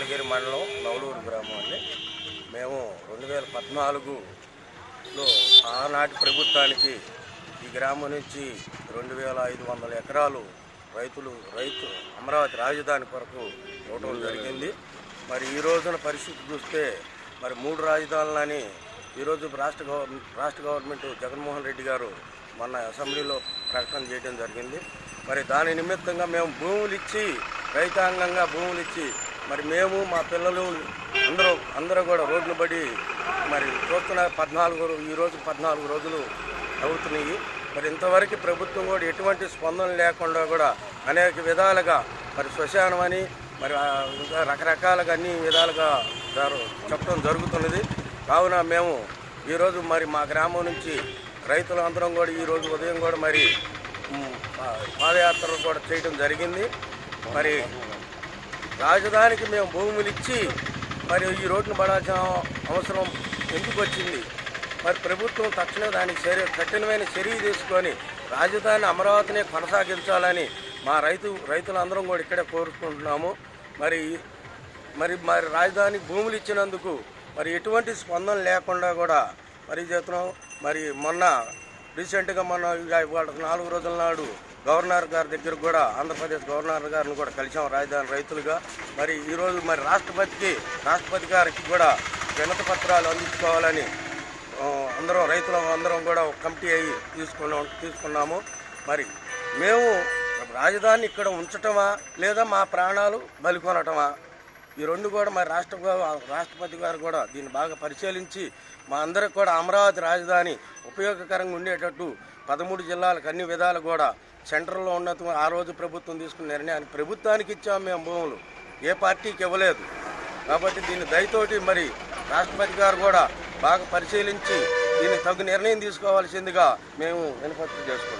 మంగళగిరి మండలం నవలూరు గ్రామం అండి. మేము రెండు వేల పద్నాలుగులో ఆనాటి ప్రభుత్వానికి ఈ గ్రామం నుంచి రెండు వేల ఐదు వందల ఎకరాలు రైతులు రైతు అమరావతి రాజధాని కొరకు ఇవ్వడం జరిగింది. మరి ఈ రోజున పరిస్థితి చూస్తే మరి మూడు రాజధానులని ఈరోజు రాష్ట్ర గవ రాష్ట్ర గవర్నమెంట్ జగన్మోహన్ రెడ్డి గారు మొన్న అసెంబ్లీలో ప్రకటన చేయడం జరిగింది. మరి దాని నిమిత్తంగా మేము భూములు ఇచ్చి రైతాంగంగా భూములు ఇచ్చి మరి మేము మా పిల్లలు అందరూ అందరూ కూడా రోడ్లు పడి మరి చూస్తున్న పద్నాలుగు ఈరోజు పద్నాలుగు రోజులు అవుతున్నాయి. మరి ఇంతవరకు ప్రభుత్వం కూడా ఎటువంటి స్పందన లేకుండా కూడా అనేక విధాలుగా మరి శ్మశానం అని మరి ఇంకా రకరకాలుగా అన్ని విధాలుగా చెప్పడం జరుగుతున్నది. కావున మేము ఈరోజు మరి మా గ్రామం నుంచి రైతులందరం కూడా ఈరోజు ఉదయం కూడా మరి పాదయాత్రలు పాదయాత్ర కూడా చేయడం జరిగింది. మరి రాజధానికి మేము భూములు ఇచ్చి మరి ఈ రోడ్డును పడాల్సిన అవసరం ఎందుకు వచ్చింది మరి ప్రభుత్వం తక్షణం దానికి చర్య కఠినమైన చర్య తీసుకొని రాజధాని అమరావతిని కొనసాగించాలని మా రైతు రైతులందరం కూడా ఇక్కడే కోరుకుంటున్నాము. మరి మరి మరి రాజధానికి భూములు ఇచ్చినందుకు మరి ఎటువంటి స్పందన లేకుండా కూడా మరి చేస్తున్నాం మరి మొన్న రీసెంట్గా మన నాలుగు రోజుల నాడు గవర్నర్ గారి దగ్గర కూడా ఆంధ్రప్రదేశ్ గవర్నర్ గారిని కూడా కలిసాం రాజధాని రైతులుగా. మరి ఈరోజు మరి రాష్ట్రపతికి రాష్ట్రపతి గారికి కూడా వినతి పత్రాలు అందించుకోవాలని అందరం రైతులు అందరం కూడా ఒక కమిటీ అయ్యి తీసుకున్నాం తీసుకున్నాము. మరి మేము రాజధాని ఇక్కడ ఉంచటమా లేదా మా ప్రాణాలు బలికొనటమా ఈ రెండు కూడా మరి రాష్ట్ర రాష్ట్రపతి గారు కూడా దీన్ని బాగా పరిశీలించి మా అందరికి కూడా అమరావతి రాజధాని ఉపయోగకరంగా ఉండేటట్టు పదమూడు జిల్లాలకు అన్ని విధాలు కూడా సెంటర్లో ఉన్నత ఆ రోజు ప్రభుత్వం తీసుకున్న నిర్ణయాన్ని ప్రభుత్వానికి ఇచ్చాము మేము భూములు. ఏ పార్టీకి ఇవ్వలేదు. కాబట్టి దీన్ని దయతోటి మరి రాష్ట్రపతి గారు కూడా బాగా పరిశీలించి దీన్ని తగు నిర్ణయం తీసుకోవాల్సిందిగా మేము వినపత్తి చేసుకోవాలి